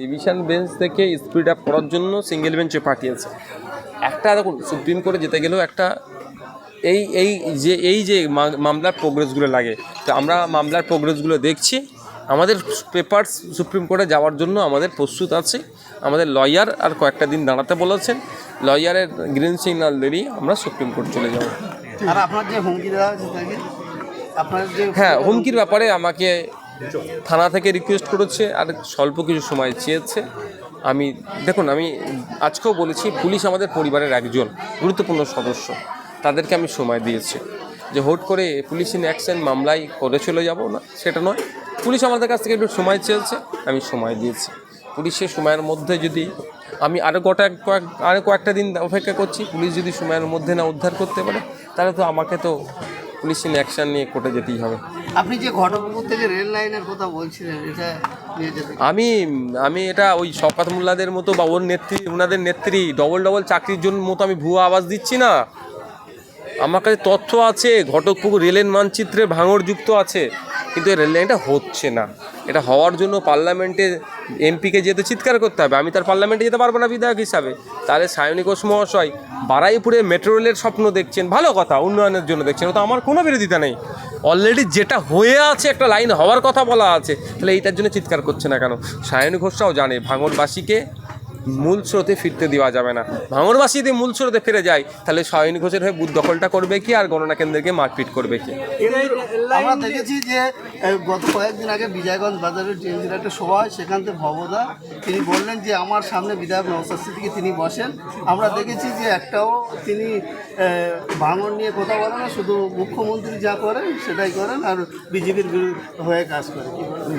Division bench থেকে speed up করার জন্য সিঙ্গেল বেঞ্চে পাঠিয়েছে। একটা দেখুন সুপ্রিম কোর্টে যেতে গেলেও একটা এই এই যে এই যে মামলার প্রোগ্রেসগুলো লাগে। তো আমরা মামলার প্রোগ্রেসগুলো দেখছি। আমাদের পেপার সুপ্রিম কোর্টে যাওয়ার জন্য আমাদের প্রস্তুত আছে। আমাদের লয়ার আর কয়েকটা দিন দাঁড়াতে বলেছেন। লয়ারের গ্রিন সিগন্যাল দিলেই আমরা সুপ্রিম কোর্ট চলে যাব। আর আপনার যে হুমকি দেওয়া হ্যাঁ হুমকির ব্যাপারে আমাকে থানা থেকে রিকোয়েস্ট করেছে আর স্বল্প কিছু সময় চেয়েছে। আমি, দেখুন, আমি আজকেও বলেছি, পুলিশ আমাদের পরিবারের একজন, গুরুত্বপূর্ণ সদস্য। তাদেরকে আমি সময় দিয়েছি যে হুট করে পুলিশ ইন অ্যাকশন মামলায় করে চলে যাব না, সেটা নয়। পুলিশ আমাদের কাছ থেকে একটু সময় চেয়েছে, আমি সময় দিয়েছি। পুলিশের সময়ের মধ্যে যদি আমি আরও কটা, কয়েক আরও কয়েকটা দিন অপেক্ষা করছি, পুলিশ যদি সময়ের মধ্যে না উদ্ধার করতে পারে, তাহলে তো আমাকে তো পুলিশ ইন অ্যাকশন নিয়ে কোর্টে যেতেই হবে। আপনি যে থেকে রেল লাইনের কথা বলছিলেন, এটা আমি আমি এটা ওই শওকাত মোল্লাদের মতো বা ওর নেত্রী ওনাদের নেত্রী, ডবল ডবল চাকরির জন্য মতো আমি ভুয়া আওয়াজ দিচ্ছি না। আমার কাছে তথ্য আছে ঘটকপুকুর রেলের মানচিত্রে ভাঙড় যুক্ত আছে। কিন্তু এই রেল লাইনটা হচ্ছে না। এটা হওয়ার জন্য পার্লামেন্টে এমপিকে যেতে চিৎকার করতে হবে, আমি তার পার্লামেন্টে যেতে পারব না বিধায়ক হিসাবে। তাহলে সায়নী ঘোষ মহাশয় বারাইপুরে মেট্রো রেলের স্বপ্ন দেখছেন, ভালো কথা, উন্নয়নের জন্য দেখছেন ও তো আমার কোনো বিরোধিতা নেই। অলরেডি যেটা হয়ে আছে, একটা লাইন হওয়ার কথা বলা আছে, তাহলে এইটার জন্য চিৎকার করছে না কেন? সায়নী ঘোষরাও জানে ভাঙড়বাসীকে মূল স্রোতে ফিরতে দেওয়া যাবে না। ভাঙরবাসী যদি মূল স্রোতে ফিরে যায় তাহলে সায়নী ঘোষের হয়ে বুথ দখলটা করবে কি আর গণনা কেন্দ্রকে মারপিট করবে কি? আমরা দেখেছি যে গত কয়েকদিন আগে বিজয়গঞ্জ বাজারের টিএমসির একটা সভা হয় সেখান থেকে ভবদা তিনি বললেন যে আমার সামনে বিধায়ক সিদ্দিকি তিনি বসেন। আমরা দেখেছি যে একটাও তিনি ভাঙন নিয়ে কথা বলেন না শুধু মুখ্যমন্ত্রী যা করেন সেটাই করেন আর বিজেপির হয়ে কাজ করে।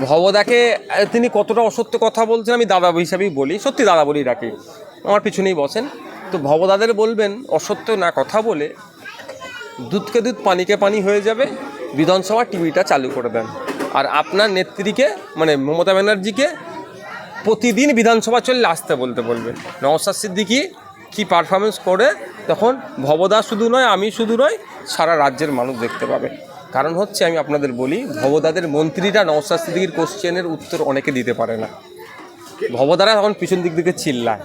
ভবদাকে তিনি কতটা অসত্য কথা বলছেন আমি দাদা হিসাবেই বলি। সত্যি দাদা বলি রাখি। আমার পিছনেই বসেন। তো ভবদাদের বলবেন, অসত্য না কথা বলে দুধকে দুধ পানিকে পানি হয়ে যাবে, বিধানসভা টিভিটা চালু করে দেন। আর আপনার নেত্রীকে মানে মমতা ব্যানার্জিকে প্রতিদিন বিধানসভা চললে আসতে বলতে বলবেন। নওসাদ সিদ্দিকি কী পারফরমেন্স করে, তখন ভবদা শুধু নয়, আমি শুধু নয়, সারা রাজ্যের মানুষ দেখতে পাবে। কারণ হচ্ছে, আমি আপনাদের বলি, ভবদাদের মন্ত্রীরা নওসাদ সিদ্দিকির কোশ্চেনের উত্তর অনেকে দিতে পারে না। ভবদারা তখন পিছন দিক দিকে চিল্লায়।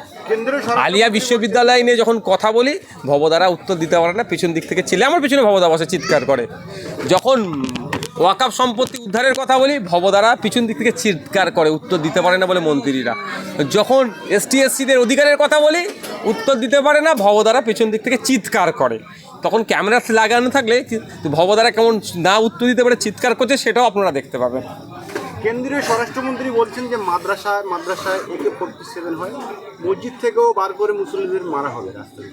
আলিয়া বিশ্ববিদ্যালয় নিয়ে যখন কথা বলি ভবদারা উত্তর দিতে পারে না পিছন দিক থেকে ছিলে আমার পিছনে ভবদা বসে চিৎকার করে। যখন ওয়াকাপ সম্পত্তি উদ্ধারের কথা বলি ভবদারা পিছন দিক থেকে চিৎকার করে উত্তর দিতে পারে না বলে মন্ত্রীরা। যখন এসটি এসসিদের অধিকারের কথা বলি উত্তর দিতে পারে না ভবদারা পিছন দিক থেকে চিৎকার করে। তখন ক্যামেরা লাগানো থাকলে ভবদারা কেমন না উত্তর দিতে পারে চিৎকার করছে সেটাও আপনারা দেখতে পাবেন। কেন্দ্রীয় স্বরাষ্ট্রমন্ত্রী বলছেন যে মাদ্রাসায় মাদ্রাসায় একে ফোর্টি সেভেন হয়। মসজিদ থেকেও বার করে মুসলিমদের মারা হবে রাস্তায়।